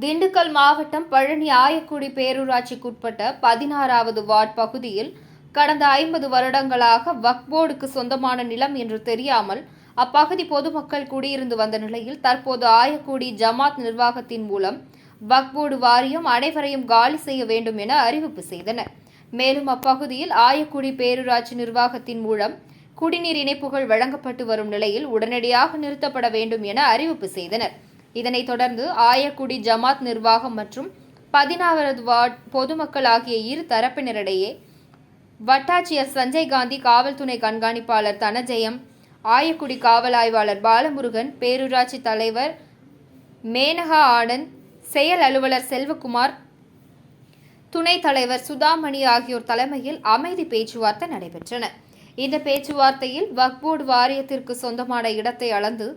திண்டுக்கல் மாவட்டம் பழனி ஆயக்குடி பேரூராட்சிக்குட்பட்ட பதினாறாவது வார்டு பகுதியில் கடந்த ஐம்பது வருடங்களாக வக்போர்டுக்கு சொந்தமான நிலம் என்று தெரியாமல் அப்பகுதி பொதுமக்கள் குடியிருந்து வந்த நிலையில் தற்போது ஆயக்குடி ஜமாத் நிர்வாகத்தின் மூலம் வக்போர்டு வாரியம் அனைவரையும் காலி செய்ய வேண்டும் என அறிவிப்பு செய்தனர். மேலும் அப்பகுதியில் ஆயக்குடி பேரூராட்சி நிர்வாகத்தின் மூலம் குடிநீர் இணைப்புகள் வழங்கப்பட்டு வரும் நிலையில் உடனடியாக நிறுத்தப்பட வேண்டும் என அறிவிப்பு செய்தனர். இதனைத் தொடர்ந்து ஆயக்குடி ஜமாத் நிர்வாகம் மற்றும் பதினாவது வார்டு பொதுமக்கள் ஆகிய இரு தரப்பினரிடையே வட்டாட்சியர் சஞ்சய் காந்தி காவல்துறை கண்காணிப்பாளர் தனஜெயம் ஆயக்குடி காவல் ஆய்வாளர் பாலமுருகன் பேரூராட்சி தலைவர் மேனகா ஆனந்த் செயல் அலுவலர் செல்வகுமார் துணைத் தலைவர் சுதாமணி ஆகியோர் தலைமையில் அமைதி பேச்சுவார்த்தை நடைபெற்றன. இந்த பேச்சுவார்த்தையில் வக்போர்டு வாரியத்திற்கு சொந்தமான இடத்தை அளந்து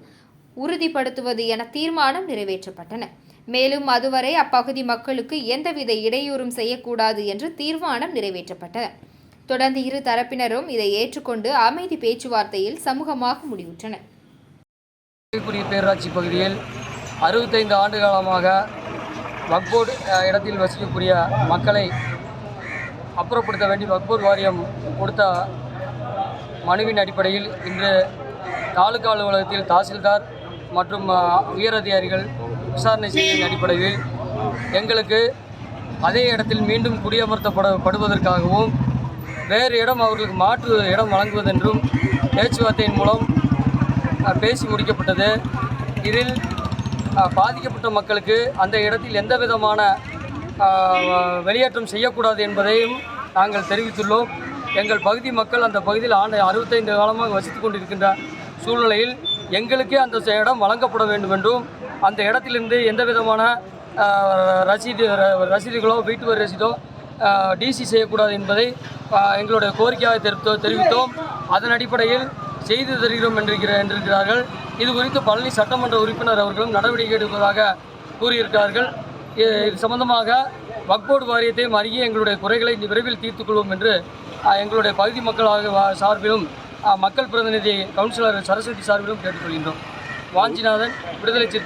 உறுதிப்படுத்துவது என தீர்மானம் நிறைவேற்றப்பட்டன. மேலும் அதுவரை அப்பகுதி மக்களுக்கு எந்தவித இடையூறும் செய்யக்கூடாது என்று தீர்மானம் நிறைவேற்றப்பட்டன தொடர்ந்து இரு தரப்பினரும் இதை ஏற்றுக்கொண்டு அமைதி பேச்சுவார்த்தையில் சமூகமாக முடிவுற்றனர். பேராட்சி பேரூராட்சி பகுதியில் அறுபத்தைந்து ஆண்டு காலமாக வக்போர்டு இடத்தில் வசிக்கக்கூடிய மக்களை அப்புறப்படுத்த வேண்டி வக்போர்டு வாரியம் கொடுத்த மனுவின் அடிப்படையில் இன்று தாலுகா அலுவலகத்தில் தாசில்தார் மற்றும் உயர் உயரதிகாரிகள் விசாரணை செய்ததன் அடிப்படையில் எங்களுக்கு அதே இடத்தில் மீண்டும் குடியமர்த்தப்படப்படுவதற்காகவும் வேறு இடம் அவர்களுக்கு மாற்று இடம் வழங்குவதென்றும் பேச்சுவார்த்தையின் மூலம் பேசி முடிக்கப்பட்டது. இதில் பாதிக்கப்பட்ட மக்களுக்கு அந்த இடத்தில் எந்த விதமான வெளியேற்றம் செய்யக்கூடாது என்பதையும் நாங்கள் தெரிவித்துள்ளோம். எங்கள் பகுதி மக்கள் அந்த பகுதியில் ஆண்டு அறுபத்தைந்து காலமாக வசித்து கொண்டிருக்கின்ற சூழ்நிலையில் எங்களுக்கே அந்த இடம் வழங்கப்பட வேண்டும் என்றும் அந்த இடத்திலிருந்து எந்த விதமான ரசீது ர- ரசீதுகளோ வீட்டு வரி ரசீதோ டிசி செய்யக்கூடாது என்பதை எங்களுடைய கோரிக்கையாக தெரிவித்தோ தெரிவித்தோம். அதன் அடிப்படையில் செய்து தருகிறோம் என்றிருக்கிற என்றிருக்கிறார்கள். இது குறித்து பழனி சட்டமன்ற உறுப்பினர் அவர்களும் நடவடிக்கை எடுப்பதாக கூறியிருக்கிறார்கள். இது சம்பந்தமாக வக்போர்டு வாரியத்தையும் அறிய எங்களுடைய குறைகளை விரைவில் தீர்த்துக் கொள்வோம் என்று எங்களுடைய பகுதி மக்களாக வா- சார்பிலும் மக்கள் பிரதிநிதி கவுன்சிலர் சரஸ்வதி சார்பிலும் கேட்டுக்கொள்கின்றோம். வாஞ்சிநாதன் விடுதலை சிறுத்தை